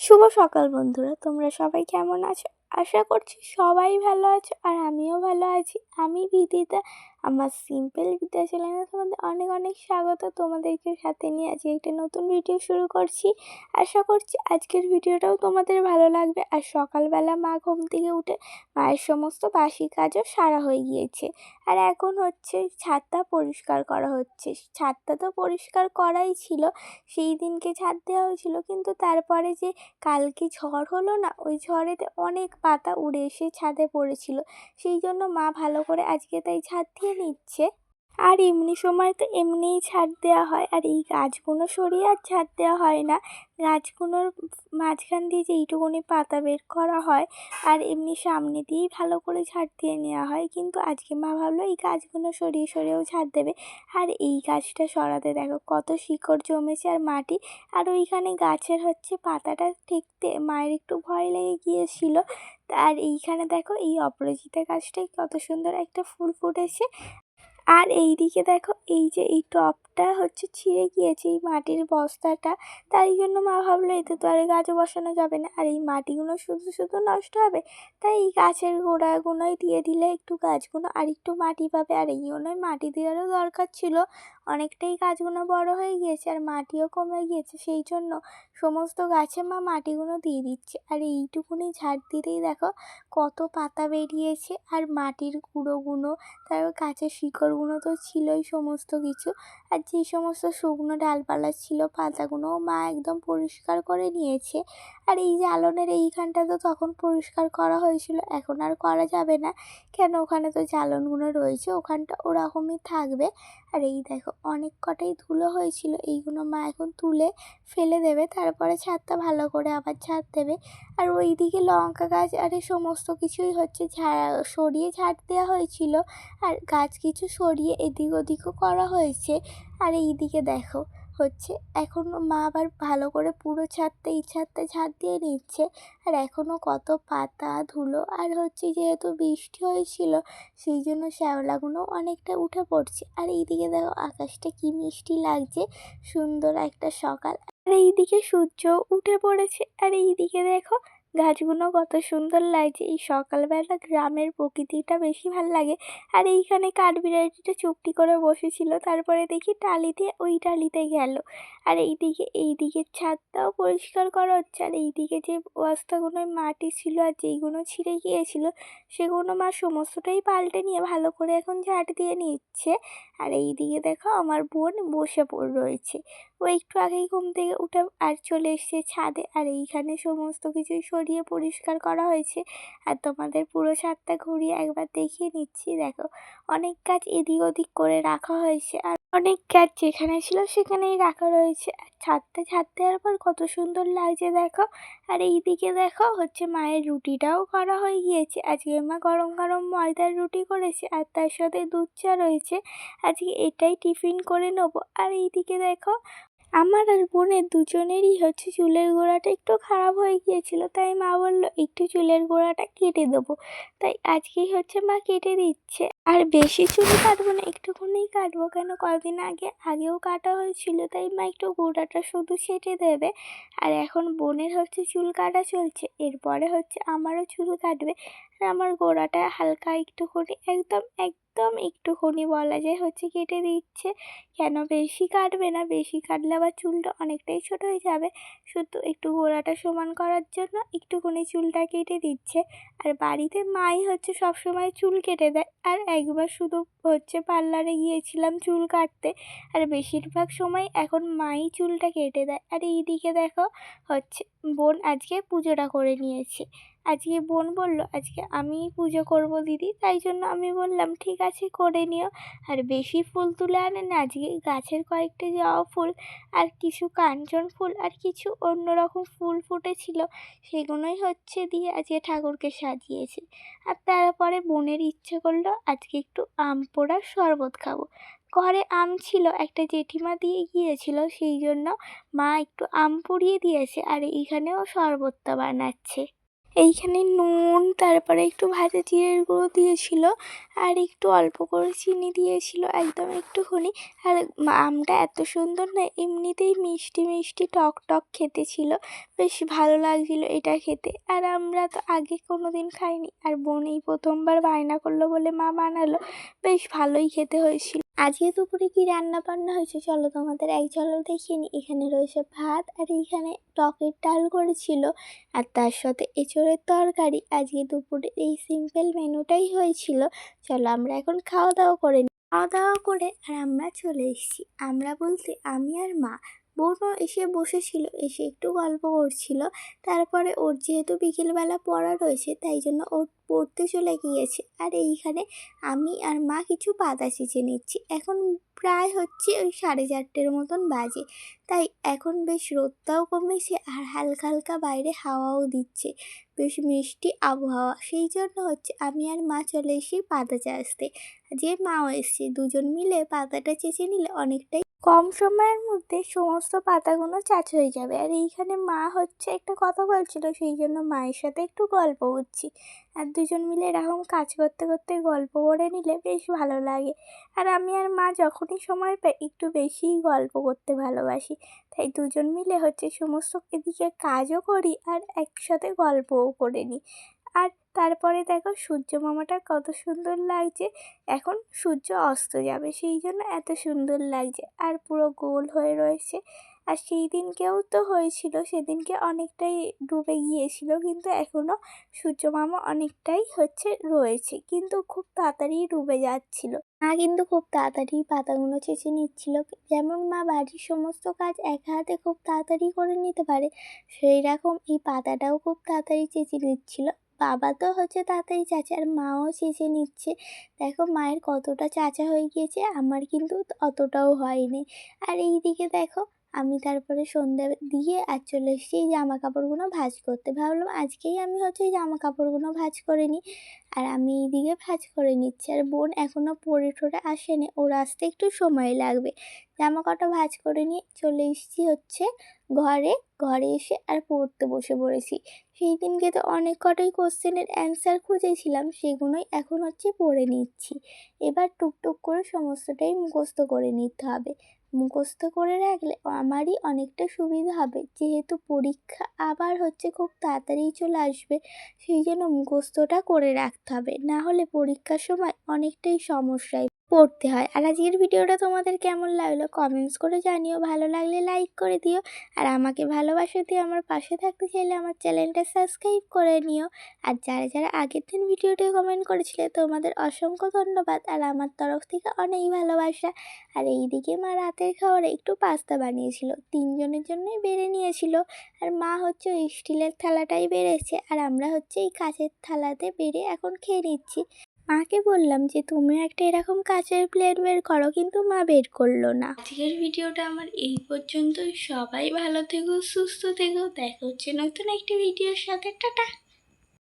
শুভ সকাল বন্ধুরা, তোমরা সবাই কেমন আছো? আশা করছি সবাই ভালো আছো আর আমিও ভালো আছি। আমি বিদিতা আমার সিম্পল বিদ্যা চ্যানেলে তোমাদের অনেক অনেক স্বাগত তোমাদেরকে সাথে নিয়ে। আজকে একটা নতুন ভিডিও শুরু করছি। আশা করছি আজকের ভিডিওটাও তোমাদের ভালো লাগবে। আর সকালবেলা মা ঘুম থেকে উঠে মায়ের সমস্ত বাসি কাজও সারা হয়ে গিয়েছে। আর এখন হচ্ছে ছাদটা পরিষ্কার করা হচ্ছে। ছাদটা তো পরিষ্কার করাই ছিল। সেই দিনকে ছাদ দেওয়া হয়েছিল। কিন্তু তারপরে যে কালকে ঝড় হলো না, ওই ঝড়েতে অনেক পাতা উড়ে এসে ছাদে পড়েছিল। সেই জন্য মা ভালো করে আজকে তাই ছাদ দিয়ে নিচ্ছে। আর এমনি সময় তো এমনিই ছাদ দেওয়া হয়। আর এই গাছগুলো সরিয়ে আর ছাদ দেওয়া হয় না। গাছগুলোর মাঝখান দিয়ে যে এইটুকুনি পাতা বের করা হয় আর এমনি সামনে দিয়েই ভালো করে ঝাড় দিয়ে নেওয়া হয়। কিন্তু আজকে মা ভাবলো, এই গাছগুলো সরিয়ে সরিয়েও ঝাড় দেবে। আর এই গাছটা সরাতে দেখো কত শিকড় জমেছে আর মাটি। আর ওইখানে গাছের হচ্ছে পাতাটা ঠেকতে মায়ের একটু ভয় লেগে গিয়েছিল। আর এইখানে দেখো এই অপরাজিতা গাছটায় কত সুন্দর একটা ফুল ফুটেছে। আর এই দিকে দেখো, এই যে এই টবটা হচ্ছে ছিঁড়ে গিয়েছে এই মাটির বস্তাটা। তাই জন্য মা ভাবলো, এতে তো আর গাছও বসানো যাবে না। আর এই মাটিগুলো শুধু শুধু নষ্ট হবে? তাই এই গাছের গোড়াগুলোই দিয়ে দিলে একটু গাছগুলো আর একটু মাটি পাবে। আর এই মাটি দেওয়ারও দরকার ছিল। অনেকটাই গাছগুলো বড় হয়ে গিয়েছে আর মাটিও কমে গিয়েছে। সেই জন্য সমস্ত গাছে মা মাটিগুলো দিয়ে দিচ্ছে। আর এইটুকুনি ঝাড় দিতেই দেখো কত পাতা বেরিয়েছে। আর মাটির গুঁড়োগুলো তারপর গাছের শিকড়গুলো তো ছিলই সমস্ত কিছু। আর যে সমস্ত শুকনো ডালপালা ছিল পাতাগুলোও মা একদম পরিষ্কার করে নিয়েছে। আর এই যে আলনের এইখানটা তো তখন পরিষ্কার করা হয়েছিল, এখন আর করা যাবে না। কেন? ওখানে তো জ্বালনগুলো রয়েছে, ওখানটা ওরকমই থাকবে। আর এই দেখো, অনেক কটাই ধুলো হয়েছিল এইগুলো মা এখন তুলে ফেলে দেবে, তারপরে ছাদটা ভালো করে আবার ছাদ দেবে। আর ওই দিকে লঙ্কা গাছ আর এই সমস্ত কিছুই হচ্ছে ঝাড় সরিয়ে ঝাড় দেওয়া হয়েছিল। আর গাছ কিছু সরিয়ে এদিক ওদিকও করা হয়েছে। আর এই দিকে দেখো, হচ্ছে এখন মা আবার ভালো করে পুরো ছাদটা এই ছাদটা ঝাড় দিয়ে নিচ্ছে। আর এখনও কত পাতা, ধুলো আর হচ্ছে যেহেতু বৃষ্টি হয়েছিল, সেই জন্য শ্যাওলাগুলো অনেকটা উঠে পড়ছে। আর এইদিকে দেখো আকাশটা কি মিষ্টি লাগছে, সুন্দর একটা সকাল। আর এইদিকে সূর্য উঠে পড়েছে। আর এইদিকে দেখো গাছগুলো কত সুন্দর লাগছে। এই সকালবেলা গ্রামের প্রকৃতিটা বেশি ভালো লাগে। আর এইখানে কাঠ কাঠবিড়ালিটা চুপটি করে বসেছিল। তারপরে দেখি টালিতে ওই টালিতে গেল। আর এইদিকে এই দিকের ছাদটাও পরিষ্কার করা হচ্ছে। আর এইদিকে যে বস্তাগুলো মাটি ছিল আর যেইগুলো ছিঁড়ে গিয়েছিল, সেগুলো মা সমস্তটাই পাল্টে নিয়ে ভালো করে এখন ঝাঁট দিয়ে নিচ্ছে। আর এইদিকে দেখো আমার বোন বসে পড়ে, রয়েছে। ও একটু আগেই ঘুম থেকে উঠে আর চলে এসছে ছাদে। আর এইখানে সমস্ত কিছুই সরিয়ে পরিষ্কার করা হয়েছে। আর তোমাদের পুরো ছাদটা ঘুরিয়ে একবার দেখিয়ে নিচ্ছি, দেখো। অনেক গাছ এদিক ওদিক করে রাখা হয়েছে আর অনেক গাছ যেখানে ছিল সেখানেই রাখা রয়েছে। আর ছাদটা, ছাদ দেওয়ার পর কত সুন্দর লাগছে, দেখো। আর এইদিকে, দেখো, হচ্ছে মায়ের রুটিটাও করা হয়ে গিয়েছে। আজকে মা গরম গরম ময়দার রুটি করেছে আর তার সাথে দুধ চা রয়েছে। আজকে এটাই টিফিন করে নেব। আর এইদিকে, দেখো আমার আর বোনের দুজনেরই হচ্ছে চুলের গোড়াটা একটু খারাপ হয়ে গিয়েছিল, তাই মা বলল, একটু চুলের গোড়াটা কেটে দেবো। তাই আজকেই হচ্ছে মা কেটে দিচ্ছে। আর বেশি চুল কাটবো না, একটুখানেই কাটবো, কেন কদিন আগে, আগেও কাটা হয়েছিল, তাই মা একটু গোড়াটা শুধু ছেটে দেবে। আর এখন বোনের হচ্ছে চুল কাটা চলছে, এরপরে হচ্ছে আমারও চুল কাটবে। আর আমার গোড়াটা হালকা একটুখানি, একদম একদম একটুখানি বলা যায় হচ্ছে কেটে দিচ্ছে। কেন বেশি কাটবে না? বেশি কাটলে আবার চুলটা অনেকটাই ছোট হয়ে যাবে। শুধু একটু গোড়াটা সমান করার জন্য একটুখানি চুলটা কেটে দিচ্ছে। আর বাড়িতে মাই হচ্ছে সবসময় চুল কেটে দেয়। আর একবার শুধু হচ্ছে পার্লারে গিয়েছিলাম চুল কাটতে। আর বেশিরভাগ সময় এখন মাই চুলটা কেটে দেয়। আর এইদিকে দেখো হচ্ছে বোন আজকে পুজোটা করে নিয়েছে। আজকে বোন বলল, আজকে আমি পুজো করব দিদি, তাই জন্য আমি বললাম, ঠিক আছে, করে নিও। আর বেশি ফুল তুলে আনে না, আজকে গাছের কয়েকটা জবা ফুল, আর কিছু কাঞ্চন ফুল, আর কিছু অন্য রকম ফুল ফুটেছিল। সেগুলোই হচ্ছে দিয়ে আজকে ঠাকুরকে সাজিয়েছে। আর তারপরে বোনের ইচ্ছে করল, আজকে একটু আম পোড়ার শরবত খাব। ঘরে আম ছিল, একটা জেঠিমা দিয়ে গিয়েছিল সেই জন্য মা একটু আম পুড়িয়ে দিয়েছে আর এইখানেও শরবতটা বানাচ্ছে। এইখানে নুন, তারপরে একটু ভাজা জিরের গুঁড়ো দিয়েছিল আর একটু অল্প করে চিনি দিয়েছিল একদম একটুখানি। আর আমটা এত সুন্দর না, এমনিতেই মিষ্টি মিষ্টি টক টক খেতে ছিল। বেশ ভালো লাগছিল এটা খেতে। আর আমরা তো আগে কোনো দিন খাইনি। আর বোন এই প্রথমবার বায়না করল বলে মা বানালো। বেশ ভালোই খেতে হয়েছিল। আজকে দুপুরে কি রান্না বান্না হয়েছে? চলো তোমাদের এক ঝলক দেখিয়ে নিই এখানে রয়েছে ভাত আর এইখানে টকের ডাল করেছিল। আর তার সাথে এঁচোড়ের তরকারি। আজকে দুপুরের এই সিম্পল মেনুটাই হয়েছিল। চলো আমরা এখন খাওয়া দাওয়া করে নিই খাওয়া দাওয়া করে আর আমরা চলে এসেছি। আমরা বলতে আমি আর মা। বোনও এসে বসেছিল, এসে একটু গল্প করছিল। তারপরে ওর যেহেতু বিকেলবেলা পড়া রয়েছে, তাই জন্য ওর পড়তে চলে গিয়েছে। আর এইখানে আমি আর মা কিছু পাতা ছেঁচে নিচ্ছি। এখন প্রায় হচ্ছে ওই সাড়ে চারটের মতন বাজে। তাই এখন বেশ রোদটাও কমেছে আর হালকা হালকা বাইরে হাওয়াও দিচ্ছে। বেশ মিষ্টি আবহাওয়া। সেই জন্য হচ্ছে আমি আর মা চলে এসেছি পাতা চাষতে। যে মাও এসছে, দুজন মিলে পাতাটা চেঁচে নিলে অনেকটাই কম সময়ের মধ্যে সমস্ত পাতাগুলো চাচ হয়ে যাবে। আর এইখানে মা হচ্ছে একটা কথা বলছিল, সেই জন্য মায়ের সাথে একটু গল্প করছি। আর দুজন মিলে এরকম কাজ করতে করতে গল্প করে নিলে বেশ ভালো লাগে। আর আমি আর মা যখনই সময় পাই একটু বেশিই গল্প করতে ভালোবাসি। তাই দুজন মিলে হচ্ছে সমস্ত এদিকে কাজও করি আর একসাথে গল্পও করে নিই। আর তারপরে দেখো সূর্য মামাটা কত সুন্দর লাগছে। এখন সূর্য অস্ত যাবে, সেই জন্য এত সুন্দর লাগছে। আর পুরো গোল হয়ে রয়েছে। আর সেই দিনকেও তো হয়েছিল, সেদিনকে অনেকটাই ডুবে গিয়েছিল, কিন্তু এখনও সূর্য মামা অনেকটাই হচ্ছে রয়েছে, কিন্তু খুব তাড়াতাড়ি ডুবে যাচ্ছিল। মা কিন্তু খুব তাড়াতাড়ি পাতাগুলো চেঁচে নিচ্ছিল, যেমন মা বাড়ির সমস্ত কাজ একা হাতে খুব তাড়াতাড়ি করে নিতে পারে, সেই রকম এই পাতাটাও খুব তাড়াতাড়ি চেঁচে নিচ্ছিল। বাবা তো হচ্ছে তাড়াতাড়ি চাচা, আর মাও চেঁচে নিচ্ছে। দেখো মায়ের কতটা চাচা হয়ে গিয়েছে, আমার কিন্তু অতটাও হয়নি। আর এই দিকে দেখো আমি তারপরে সন্ধ্যা দিয়ে আর চলে এসেছি এই জামা কাপড়গুলো ভাঁজ করতে। ভাবলাম আজকেই আমি হচ্ছে এই জামা কাপড়গুলো ভাঁজ করে নিই। আর আমি এইদিকে ভাঁজ করে নিচ্ছি। আর বোন এখনও পরে ঠোরে আসেনি। ওর আসতে একটু সময় লাগবে। জামা কাটা ভাঁজ করে নিয়ে চলে এসেছি হচ্ছে ঘরে। ঘরে এসে আর পড়তে বসে পড়েছি। সেই দিনকে তো অনেক কটাই কোশ্চেনের অ্যান্সার খুঁজেছিলাম। সেগুলোই এখন হচ্ছে পড়ে নিচ্ছি। এবার টুকটুক করে সমস্তটাই মুখস্থ করে নিতে হবে। মুখস্থ করে রাখলে আমারই অনেকটা সুবিধা হবে। যেহেতু পরীক্ষা আবার হচ্ছে খুব তাড়াতাড়ি চলে আসবে, সেই জন্য মুখস্থটা করে রাখতে হবে। না হলে পরীক্ষার সময় অনেকটাই সমস্যায় পড়তে হয়। আর আজকের ভিডিওটা তোমাদের কেমন লাগল কমেন্টস করে জানিও। ভালো লাগলে লাইক করে দিও। আর আমাকে ভালোবাসা দিয়ে আমার পাশে থাকতে চাইলে আমার চ্যানেলটা সাবস্ক্রাইব করে নিও। আর যারা যারা আগের দিন ভিডিওটি কমেন্ট করেছিলে, তোমাদের অসংখ্য ধন্যবাদ। আর আমার তরফ থেকে অনেক ভালোবাসা। আর এইদিকে মা রাতের খাবারে একটু পাস্তা বানিয়েছিল। তিনজনের জন্যই বেড়ে নিয়েছিল। আর মা হচ্ছে ওই স্টিলের থালাটাই বেড়েছে। আর আমরা হচ্ছে এই কাঁচের থালাতে বেড়ে এখন খেয়ে নিচ্ছি। মাকে বললাম যে তুমি একটা এরকম কাচের প্লেট বের করো। কিন্তু মা বের করল না। আজকের ভিডিওটা আমার এই পর্যন্তই। সবাই ভালো থেকো, সুস্থ থেকো। দেখা হচ্ছে নতুন একটি ভিডিওর সাথে। টাটা!